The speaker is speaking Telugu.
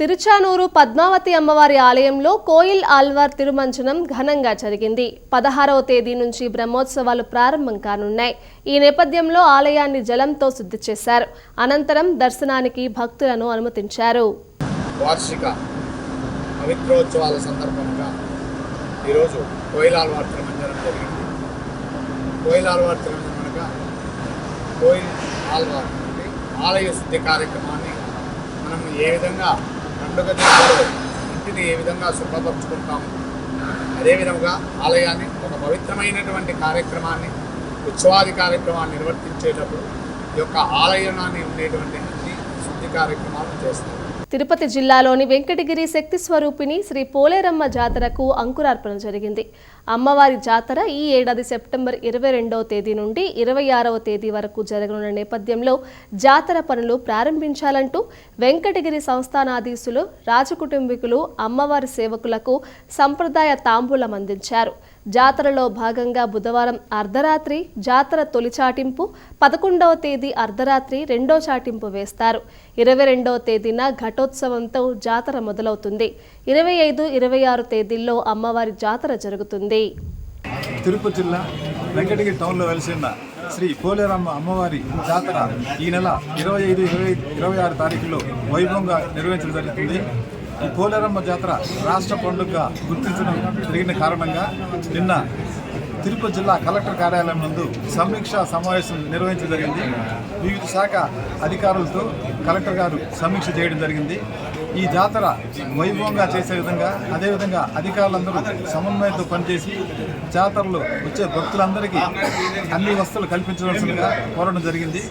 తిరుచానూరు పద్మావతి అమ్మవారి ఆలయంలో కోయిల్ ఆల్వార్ తిరుమంచనం ఘనంగా జరిగింది. పదహారవ తేదీ నుంచి బ్రహ్మోత్సవాలు ప్రారంభం కానున్నాయి. ఈ నేపథ్యంలో ఆలయాన్ని జలంతో శుద్ధి చేశారు. అనంతరం దర్శనానికి భక్తులను అనుమతించారు. వార్షిక పవిత్రోత్సవాల సందర్భంగా ఈరోజు కోయిల్ ఆల్వార్ తిరుమంజనం జరిగింది. కోయిల్ ఆల్వార్ తిరుమంజనం అనగా కోయిల్ ఆల్వార్ ఆలయ శుద్ధి కార్యక్రమాన్ని మనం ఏ విధంగా పండుగ ఇంటిని ఏ విధంగా శుభ్రపరచుకుంటాము? అదేవిధంగా ఆలయాన్ని ఒక పవిత్రమైనటువంటి కార్యక్రమాన్ని ఉత్సవాది కార్యక్రమాన్ని నిర్వర్తించేటప్పుడు ఈ యొక్క ఆలయాన్ని ఉండేటువంటి అన్ని శుద్ధి కార్యక్రమాలు చేస్తారు తిరుపతి జిల్లాలోని వెంకటగిరి శక్తి స్వరూపిణి శ్రీ పోలేరమ్మ జాతరకు అంకురార్పణ జరిగింది. అమ్మవారి జాతర ఈ ఏడాది సెప్టెంబర్ ఇరవై రెండవ తేదీ నుండి ఇరవై ఆరవ తేదీ వరకు జరగనున్న నేపథ్యంలో జాతర పనులు ప్రారంభించాలంటూ వెంకటగిరి సంస్థానాధీశులు రాజకుటుంబీకులు అమ్మవారి సేవకులకు సంప్రదాయ తాంబూలం అందించారు. జాతరలో భాగంగా బుధవారం అర్ధరాత్రి జాతర తొలి చాటింపు పదకొండవ తేదీ అర్ధరాత్రి రెండో చాటింపు వేస్తారు. ఇరవై రెండవ తేదీన ఘటోత్సవంతో జాతర మొదలవుతుంది. ఇరవై ఐదు ఇరవై ఆరు తేదీల్లో అమ్మవారి జాతర జరుగుతుంది. తిరుపతి జిల్లా వెంకటగిరి టౌన్లో వెలిసిన శ్రీ పోలేరమ్మ అమ్మవారి జాతర ఈ నెల ఇరవై ఐదు ఇరవై ఇరవై ఆరు తారీఖులో వైభవంగా నిర్వహించడం జరుగుతుంది. ఈ పోలేరమ్మ జాతర రాష్ట్ర పండుగగా గుర్తించడం జరిగిన కారణంగా నిన్న తిరుపతి జిల్లా కలెక్టర్ కార్యాలయం నందు సమీక్షా సమావేశం నిర్వహించడం జరిగింది. వివిధ శాఖ అధికారులతో కలెక్టర్ గారు సమీక్ష చేయడం జరిగింది. ఈ జాతర వైభవంగా చేసే విధంగా అదేవిధంగా అధికారులందరూ సమన్వయంతో పనిచేసి జాతరలో వచ్చే భక్తులందరికీ అన్ని వస్తువులు కల్పించవలసిందిగా కోరడం జరిగింది.